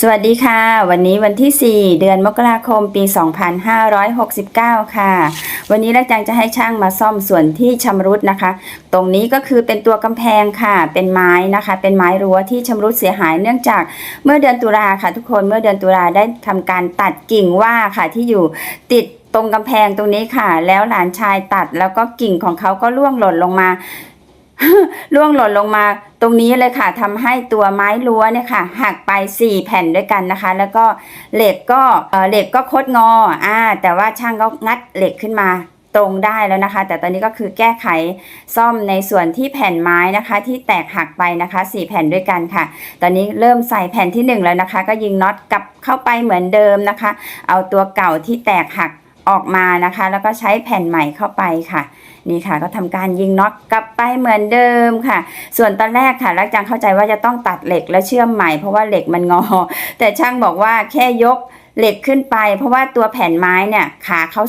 สวัสดีค่ะ วันนี้วันที่ 4 เดือนมกราคมปี 2569 ค่ะ วันนี้ละจังจะให้ช่างมาซ่อมส่วนที่ชำรุดนะคะ ตรงนี้ก็คือเป็นตัวกำแพงค่ะ เป็นไม้นะคะ เป็นไม้รั้วที่ชำรุดเสียหายเนื่องจากเมื่อเดือนตุลาค่ะ ทุกคนเมื่อเดือนตุลาได้ทำการตัดกิ่งว่าค่ะที่อยู่ติดตรงกำแพงตรงนี้ค่ะ แล้วหลานชายตัดแล้วก็กิ่งของเขาก็ร่วงหล่นลงมา ร่วงหล่นลงมาตรงนี้เลยค่ะทำให้ตัวไม้รั้วเนี่ยค่ะหักไป 4 แผ่นด้วยกันนะคะ แล้วก็เหล็กก็เออเหล็กก็คดงออ่าแต่ว่าช่างก็งัดเหล็กขึ้นมาตรงได้แล้วนะคะ แต่ตอนนี้ก็คือแก้ไขซ่อมในส่วนที่แผ่นไม้นะคะ ที่แตกหักไปนะคะ 4 แผ่นด้วยกันค่ะ ตอนนี้เริ่มใส่แผ่นที่ 1 แล้วนะคะ ก็ยิงน็อตกลับเข้าไปเหมือนเดิมนะคะ เอาตัวเก่าที่แตกหัก ออกมานะคะ แล้วก็ใช้แผ่นใหม่เข้าไปค่ะ นี่ค่ะก็ทำการยิงน็อตกลับไปเหมือนเดิมค่ะ ส่วนตอนแรกค่ะรักจังเข้าใจว่าจะต้องตัดเหล็กและเชื่อมใหม่เพราะว่าเหล็กมันงอ แต่ช่างบอกว่าแค่ยกเหล็กขึ้นไป เพราะว่าตัวแผ่นไม้เนี่ยขาเขา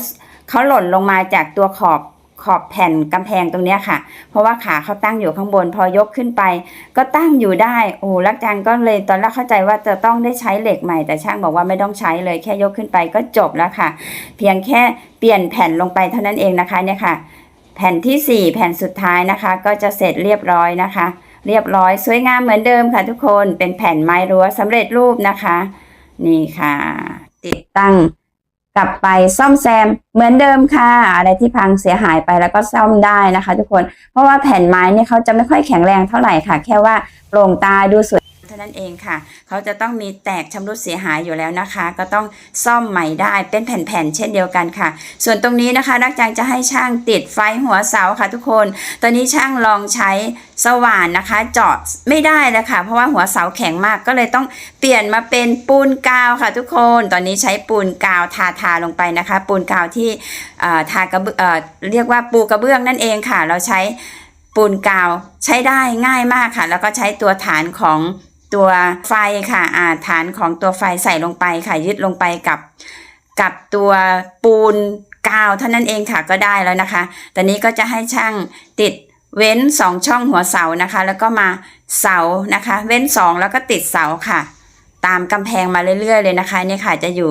เขาหล่นลงมาจากตัวขอบ ขอบแผ่นกำแพงตรงนี้ค่ะ เพราะว่าขาเขาตั้งอยู่ข้างบน พอยกขึ้นไป ก็ตั้งอยู่ได้โอ้รักจังก็เลยตอนแรกเข้าใจว่าจะต้องได้ใช้เหล็กใหม่แต่ช่างบอกว่าไม่ต้องใช้เลย แค่ยกขึ้นไปก็จบแล้วค่ะ เพียงแค่เปลี่ยนแผ่นลงไปเท่านั้นเองนะคะเนี่ยค่ะ แผ่นที่ 4 แผ่นสุดท้ายนะคะ ก็จะเสร็จเรียบร้อยนะคะ เรียบร้อยสวยงามเหมือนเดิมค่ะ ทุกคนเป็นแผ่นไม้รั้วสำเร็จรูปนะคะ นี่ค่ะ ติดตั้ง กลับไปซ่อมแซมเหมือนเดิมค่ะ อะไรที่พังเสียหายไปแล้วก็ซ่อมได้นะคะ ทุกคนเพราะว่าแผ่นไม้เนี่ยเขาจะไม่ค่อยแข็งแรงเท่าไหร่ค่ะ แค่ว่าโปร่งตาดูสวยานั้นเองค่ะ เขาจะต้องมีแตกชำรุดเสียหายอยู่แล้วนะคะ ก็ต้องซ่อมใหม่ได้เป็นแผ่นๆเช่นเดียวกันค่ะ ส่วนตรงนี้นะคะนักจังจะให้ช่างติดไฟหัวเสาค่ะทุกคน ตอนนี้ช่างลองใช้สว่านนะคะ เจาะไม่ได้เลยค่ะเพราะว่าหัวเสาแข็งมากก็เลยต้องเปลี่ยนมาเป็นปูนกาวค่ะทุกคน ตอนนี้ใช้ปูนกาวทาทาลงไปนะคะ ปูนกาวที่ทากระเบื้องเอ่อเรียกว่าปูกระเบื้องนั่นเองค่ะ เราใช้ปูนกาวใช้ได้ง่ายมากค่ะ แล้วก็ใช้ตัวฐานของ ตัวไฟค่ะอาฐานของตัวไฟใส่ลงไปค่ะ ยึดลงไปกับกับตัวปูนกาวเท่านั้นเองค่ะก็ได้แล้วนะคะ ตอนนี้ก็จะให้ช่างติดเว้นสองช่องหัวเสานะคะ แล้วก็มาเสานะคะ เว้นสองแล้วก็ติดเสาค่ะ ตามกำแพงมาเรื่อยๆ เลยนะคะนี่ค่ะจะอยู่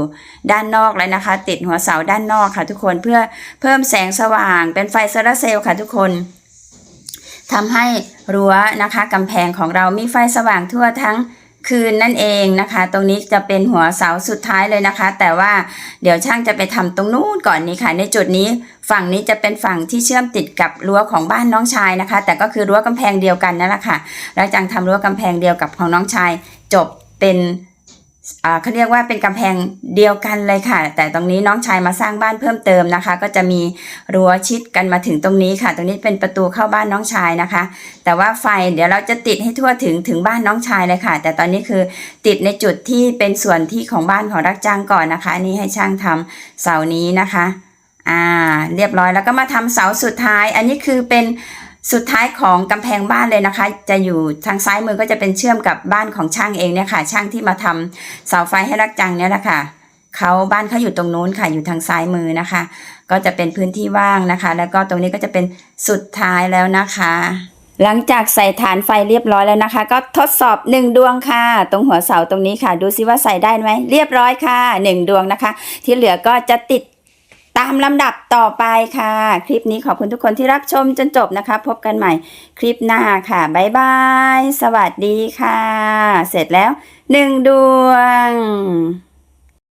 ด้านนอกแล้วนะคะ ติดหัวเสาด้านนอกค่ะ ทุกคนเพื่อเพิ่มแสงสว่างเป็นไฟโซลาเซลล์ค่ะทุกคน ทำให้รั้วนะคะกำแพงของเรามีไฟสว่างทั่วทั้งคืนนั่นเองนะคะ ตรงนี้จะเป็นหัวเสาสุดท้ายเลยนะคะ แต่ว่าเดี๋ยวช่างจะไปทำตรงนู้นก่อนนี้ค่ะ ในจุดนี้ฝั่งนี้จะเป็นฝั่งที่เชื่อมติดกับรั้วของบ้านน้องชายนะคะ แต่ก็คือรั้วกำแพงเดียวกันนั่นแหละค่ะแล้วจังทำรั้วกำแพงเดียวกับของน้องชาย จบเป็น เขาเรียกว่าเป็นกำแพงเดียวกันเลยค่ะ แต่ตรงนี้น้องชายมาสร้างบ้านเพิ่มเติมนะคะ ก็จะมีรั้วชิดกันมาถึงตรงนี้ค่ะ ตรงนี้เป็นประตูเข้าบ้านน้องชายนะคะ แต่ว่าไฟเดี๋ยวเราจะติดให้ทั่วถึงถึงบ้านน้องชายเลยค่ะ แต่ตอนนี้คือติดในจุดที่เป็นส่วนที่ของบ้านของรักจ้างก่อนนะคะนนี่ให้ช่างทำเสานี้นะคะ อ่า เรียบร้อยแล้วก็มาทำเสาสุดท้าย อันนี้คือเป็น สุดท้ายของกำแพงบ้านเลยนะคะ จะอยู่ทางซ้ายมือก็จะเป็นเชื่อมกับบ้านของช่างเองเนี่ยค่ะ ช่างที่มาทำเสาไฟให้รักจังเนี่ยแหละค่ะเขาบ้านเขาอยู่ตรงนู้นค่ะอยู่ทางซ้ายมือนะคะ ก็จะเป็นพื้นที่ว่างนะคะ แล้วก็ตรงนี้ก็จะเป็นสุดท้ายแล้วนะคะ หลังจากใส่ฐานไฟเรียบร้อยแล้วนะคะ ก็ทดสอบหนึ่งดวงค่ะ ตรงหัวเสาตรงนี้ค่ะ ดูซิว่าใส่ได้ไหมเรียบร้อยค่ะหนึ่งดวงนะคะ ที่เหลือก็จะติด ตามลำดับต่อไปค่ะ คลิปนี้ขอบคุณทุกคนที่รับชมจนจบนะคะ พบกันใหม่คลิปหน้าค่ะ บ๊ายบาย สวัสดีค่ะ เสร็จแล้วหนึ่งดวง